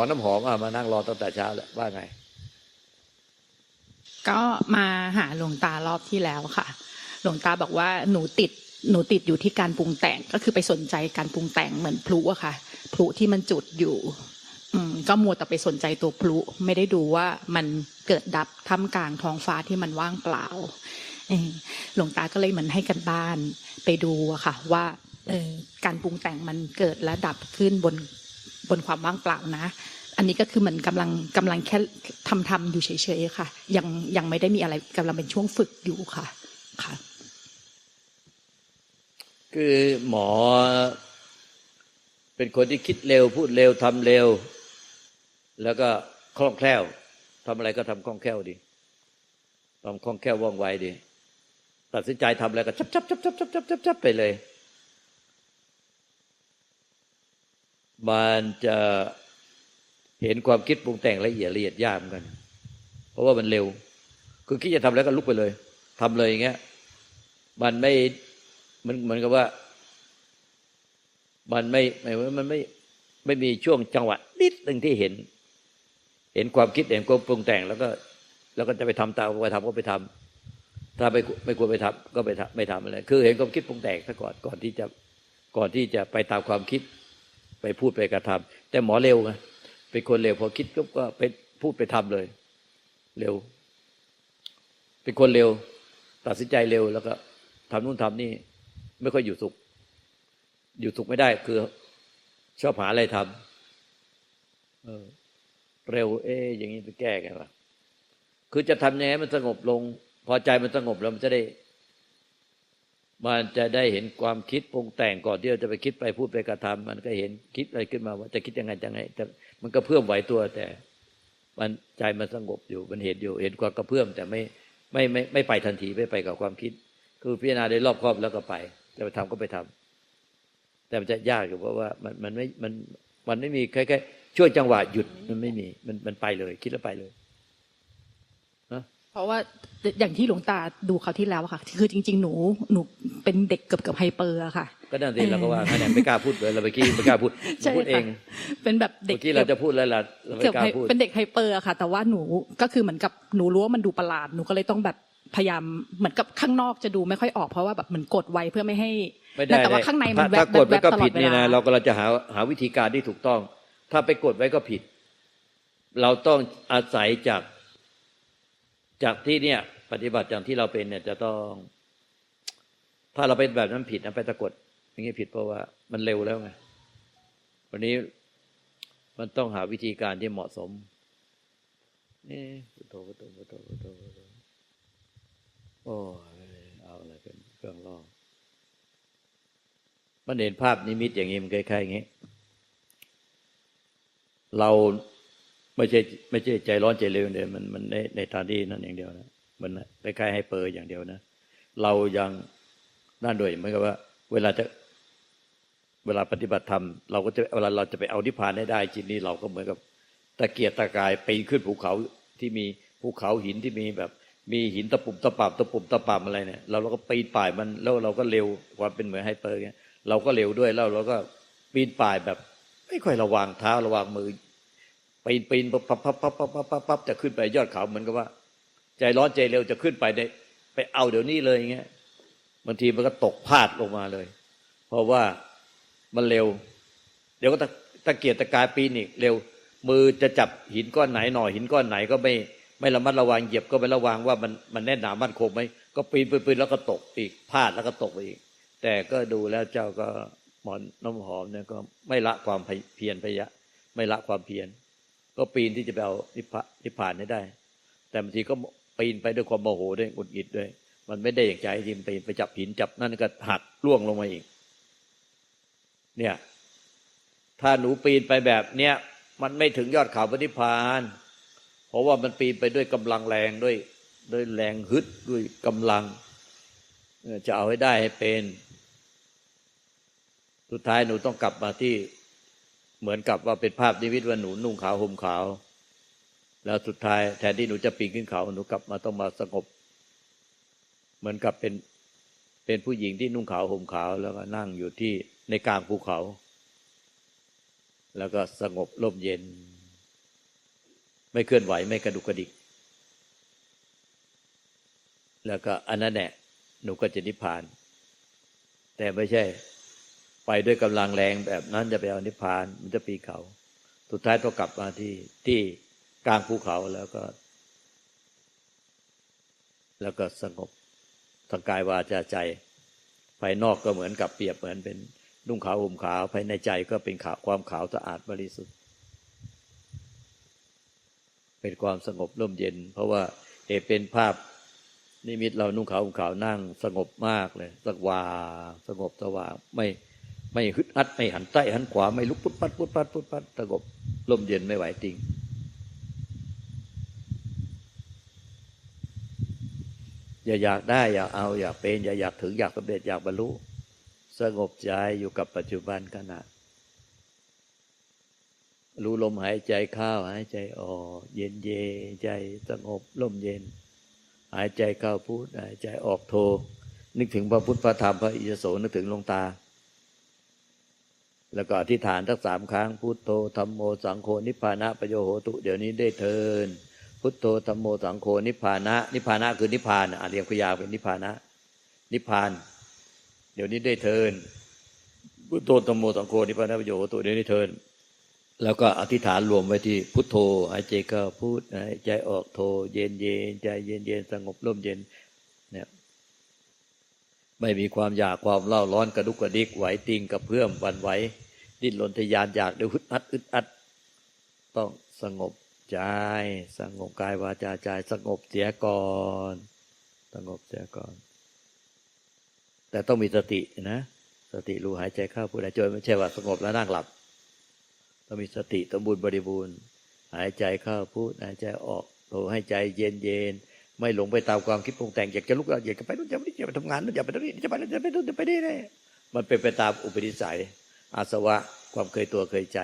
หมอน้ำหอมอะมานั่งรอตั้งแต่เช้าแล้วว่าไง ก็มาหาหลวงตารอบที่แล้วค่ะ หลวงตาบอกว่าหนูติดหนูติดอยู่ที่การปรุงแต่งก็คือไปสนใจการปรุงแต่งเหมือนพลุอะค่ะ พลุที่มันจุดอยู่ อืม ก็มัวแต่ไปสนใจตัวพลุไม่ได้ดูว่ามันเกิดดับท่ามกลางท้องฟ้าที่มันว่างเปล่าหลวงตาก็เลยเหมือนให้กันบ้านไปดูอะค่ะ ว่าการปรุงแต่งมันเกิดและดับขึ้นบนบนความว่างเปล่านะ อันนี้ก็คือเหมือนกำลังกำลังแค่ทำทำอยู่เฉยๆค่ะ ยังยังไม่ได้มีอะไรกำลังเป็นช่วงฝึกอยู่ค่ะค่ะ คือหมอ เป็นคนที่คิดเร็ว พูดเร็วทำเร็ว แล้วก็คล่องแคล่วทำอะไรก็ทำคล่องแคล่วดีทำคล่องแคล่วว่องไวดี ตัดสินใจทำอะไรก็ชับชับชับชับชับชับชับชับไปเลย มันจะ เห็นความคิดปรุงแต่งละเอียดละเอียดยากเหมือนกัน เพราะว่ามันเร็ว คือคิดจะทำแล้วก็ลุกไปเลยทำเลยอย่างเงี้ย มันไม่ มันเหมือนกับว่า มันไม่หมายว่ามันไม่ ไม่มีช่วงจังหวะนิดหนึ่งที่เห็น เห็นความคิดเห็นความปรุงแต่งแล้วก็ แล้วก็จะไปทำตามไปทำก็ไปทำถ้าไม่ไม่ควรไปทำก็ไปทำไม่ทำอะไร คือเห็นความคิดปรุงแต่งซะก่อน ก่อนที่จะ ก่อนที่จะไปตามความคิด ไปพูดไปกระทำแต่หมอเร็วไง เป็นคนเร็วพอคิดก็ก็ไปพูดไปทำเลย เร็ว เป็นคนเร็ว ตัดสินใจเร็วแล้วก็ทำนู่นทำนี่ ไม่ค่อยอยู่สุข อยู่สุขไม่ได้คือ ชอบหาอะไรทำเออ เร็ว เอ๊อย่างนี้ไปแก้กันวะคือจะทำยังไงมันสงบลง พอใจมันสงบแล้วมันจะได้ มันจะได้เห็นความคิดปรุงแต่งก่อนที่เราจะไปคิดไปพูดไปกระทำมันก็เห็นคิดอะไรขึ้นมาว่าจะคิดยังไงยังไงแต่มันก็เพื่อมไหวตัวแต่ มันใจมันสงบอยู่มันเห็นอยู่ เห็นความกระเพื่อมแต่ไม่ไม่ไม่ไม่ไปทันทีไม่ไปกับความคิด คือพิจารณาได้รอบครอบแล้วก็ไปจะไปทำก็ไปทำแต่มันจะยากอยู่เพราะว่ามันมันไม่มันมันไม่มีแค่แค่ช่วงจังหวะหยุดมันไม่มีมันมันไปเลย คิดแล้วไปเลย เพราะว่าอย่างที่หลวงตาดูเขาวที่แล้วอะค่ะคือจริง ๆ หนูหนูเป็นเด็กเกือบเกือบไฮเปอร์อะค่ะ ก็นั่นสิเราก็ว่างั้นแหละไม่กล้าพูดเลยเราไปกี้ไม่กล้าพูดใช่พูดเองค่ะเป็นแบบเด็กเมื่อกี้เราจะพูดแล้วล่ะเราไม่เกือบกล้าไฮพูดเป็นเด็กไฮเปอร์อะค่ะ แต่ว่าหนูก็คือเหมือนกับหนูรู้ว่ามันดูประหลาดหนูก็เลยต้องแบบพยายามเหมือนกับข้างนอกจะดูไม่ค่อยออกเพราะว่าแบบเหมือนกดไว้เพื่อไม่ให้ไม่ได้แต่ว่าข้างในมันแวถ้าบถ้ากดแวไว้บก็ตลอผิดดเวนี่ลานะเราก็เราจะหาหาวิธีการที่ถูกต้อง ถ้าไปกดไว้ก็ผิด เราต้องอาศัยจาก จากที่เนี่ย ปฏิบัติอย่างที่เราเป็นเนี่ยจะต้อง ถ้าเราเป็นแบบนั้นผิดนะไปตะกดอย่างนี้ผิดเพราะว่ามันเร็วแล้วไงวันนี้มันต้องหาวิธีการที่เหมาะสมนี่พุทโธพุทโธพุทโธพุทโธพุทโธโอ้ยเอาอะไรเป็นเครื่องล่อมันเห็นภาพนิมิตอย่างนี้มันคล้ายๆอย่างนี้ เรา ไม่ใช่ไม่ใช่ใจร้อนใจเร็วเดียวมันมันในในทางที่นั่นอย่างเดียวนะมันคล้ายๆให้เปอร์อย่างเดียวนะ เรายังนั่นด้วยเหมือนกับว่า เวลาจะเวลาปฏิบัติธรรมเราก็จะเวลาเราจะไปเอานิพพานให้ได้จิตนี้เราก็เหมือนกับตะเกียกตะกายปีนขึ้นภูเขาที่มีภูเขาหินที่มีแบบ มีหินตะปุ่มตะปับตะปุ่มตะปับอะไรเนี่ยเราเราก็ปีนป่ายมันแล้วเราก็เร็วความเป็นเหมือนไฮเปอร์เงี้ยเราก็เร็วด้วยแล้วเราก็ปีนป่ายแบบ ไม่ค่อยระวังเท้าระวังมือ ปีนปีนปั๊บปั๊บปั๊บปั๊บปั๊บปั๊บปั๊บปั๊บจะขึ้นไปยอดเขาเหมือนกับว่า ใจร้อนใจเร็วจะขึ้นไปได้ไปเอาเดี๋ยวนี้เลยอย่างเงี้ยบางทีมันก็ตกพลาดลงมาเลย เพราะว่ามันเร็ว เดี๋ยวก็ตะเกียกตะกายปีนอีกเร็ว มือจะจับหินก้อนไหนหน่อยหินก้อนไหนก็ไม่ไม่ระมัดระวังเหยียบก็ไม่ระวังว่ามันมันแน่นหนามั่นคงไหมก็ปีนปีนปีนแล้วก็ตกอีกพลาดแล้วก็ตกไปอีก แต่ก็ดูแล้วเจ้าก็หมอนน้ำหอมเนี่ยก็ไม่ละความเพียรพยะ ไม่ละความเพียร ก็ปีนที่จะไปเอานิพพะนิพพานให้ได้ แต่บางทีก็ปีนไปด้วยความโมโหด้วยหงุดหงิดด้วย มันไม่ได้อย่างใจจริงปีนไปจับหินจับนั่นก็หักล่วงลงมาอีก เนี่ย ถ้าหนูปีนไปแบบเนี้ยมันไม่ถึงยอดเขาพระนิพพาน เพราะว่ามันปีนไปด้วยกำลังแรงด้วย ด้วยแรงฮึดด้วยกำลังจะเอาให้ได้ให้เป็น สุดท้ายหนูต้องกลับมาที่ เหมือนกับว่าเป็นภาพนิมิตว่าหนูนุ่งขาวห่มขาว แล้วสุดท้ายแทนที่หนูจะปีนขึ้นเขาหนูกลับมาต้องมาสงบ เหมือนกับเป็นเป็นผู้หญิงที่นุ่งขาวห่มขาว แล้วก็นั่งอยู่ที่ในกลางภูเขา แล้วก็สงบร่มเย็น ไม่เคลื่อนไหวไม่กระดุกกระดิก แล้วก็อันนั้นแหละหนูก็จะนิพพาน แต่ไม่ใช่ ไปด้วยกำลังแรงแบบนั้นจะไปเอานิพพานมันจะปีเขา สุดท้ายต้องกลับมาที่ที่กลางภูเขาแล้วก็ แล้วก็สงบทางกายวาจาใจ ภายนอกก็เหมือนกับเปรียบเหมือนเป็นนุ่งขาวห่มขาวภายในใจก็เป็นขาวความขาวสะอาดบริสุทธิ์ เป็นความสงบร่มเย็น เพราะว่าเอเป็นภาพนิมิตเรานุ่งขาวห่มขาวนั่ง สงบมากเลยสว่างสงบสว่างไม่ ไม่ฮึดอัดไม่หันใต้หันขวาไม่ลุกพุดปัดพุดปัดพุดปัดสงบร่มเย็นไม่ไหวติง อย่าอยากได้อย่าเอาอยากเป็น อย่าอยากถึงอยากสำเร็จอยากบรรลุสงบใจอยู่กับปัจจุบันขณะรู้ลมหายใจเข้าหายใจออกเย็นเย็นใจสงบลมเย็น หายใจเข้าพุทหายใจออกโท นึกถึงพระพุทธพระธรรมพระอิยโสนึกถึงลงตา แล้วก็อธิษฐานทั้งสามครั้ง พุทโธธรรมโมสังโฆนิพพานะประโยโหตุ เดี๋ยวนี้ได้เทิน พุทโธธรรมโมสังโฆนิพพานะ นิพพานะคือนิพพานอะเรียกพยาเป็นนิพพานะ นิพพาน เดี๋ยวนี้ได้เทิน พุทโธธรรมโมสังโฆนิพพานะประโยโหตุเดี๋ยวนี้เทิน แล้วก็อธิษฐานรวมไว้ที่พุทโธหายใจเข้าพุทหายใจออกโทเย็นเย็นใจเย็นเย็นสงบร่มเย็นเนี่ย ไม่มีความอยากความเล่าร้อนกระดุกกระดิกไหวติงกระเพื่อมวันไหว ดิ้นรนทยานอยากด้วยฮึดอัดอึดอัด ต้องสงบใจสงบกายวาจาใจสงบเสียก่อน สงบเสียก่อน แต่ต้องมีสตินะ สติรู้หายใจเข้าพูดหายใจไม่ใช่ว่าสงบแล้วนั่งหลับต้องมีสติสมบูรณ์บริบูรณ์ หายใจเข้าพูดหายใจออกโทให้ใจเย็นเย็น ไม่หลงไปตามความคิดปรุงแต่งอยากจะลุกอยากจะไปนู่นอยากไปนี่อยากไปทำงานนู่นอยากไปตรงนี้จะไปนู่นจะไปนู่นจะไปนี่เลยมันเป็นไปตามอุปนิสัย อาสวะความเคยตัวเคยใจ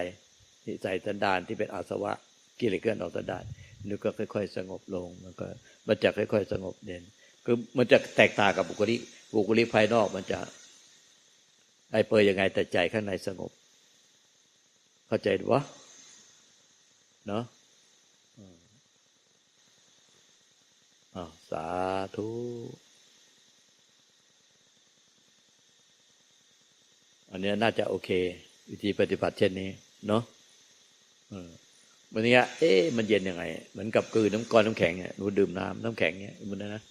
นิสัยสันดานที่เป็นอาสวะกิเลสเคลื่อนออกสันดานนี่ก็ค่อย ๆ สงบลงมันก็มันจะค่อย ๆ สงบเด่นคือมันจะแตกต่างกับบุคลิกบุคลิกภายนอกมันจะไอเปยยังไงแต่ใจข้างในสงบ เข้าใจหรือวะเนาะอ้าว สาธุอันนี้น่าจะโอเค วิธีปฏิบัติเช่นนี้ เนาะวันนี้เอ๊ะมันเย็นยังไง เหมือนกับกืนน้ำก้อนน้ำแข็งเนี่ยหนูดื่มน้ำน้ำแข็งเนี่ยมันนะ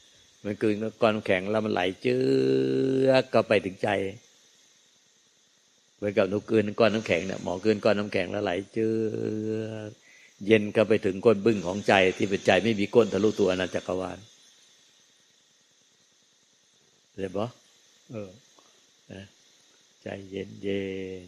มันกืนก้อนน้ำแข็งแล้วมันไหลเจือก็ไปถึงใจเหมือนกับหนูกืนก้อนน้ำแข็งเนี่ยหมอกืนก้อนน้ำแข็งแล้วไหลเจือ เย็นก็ไปถึงก้นบึ้งของใจ ที่เป็นใจไม่มีก้นทะลุตัวอนันตจักรวาลเรียบร้อยเออนะใจเย็นเย็น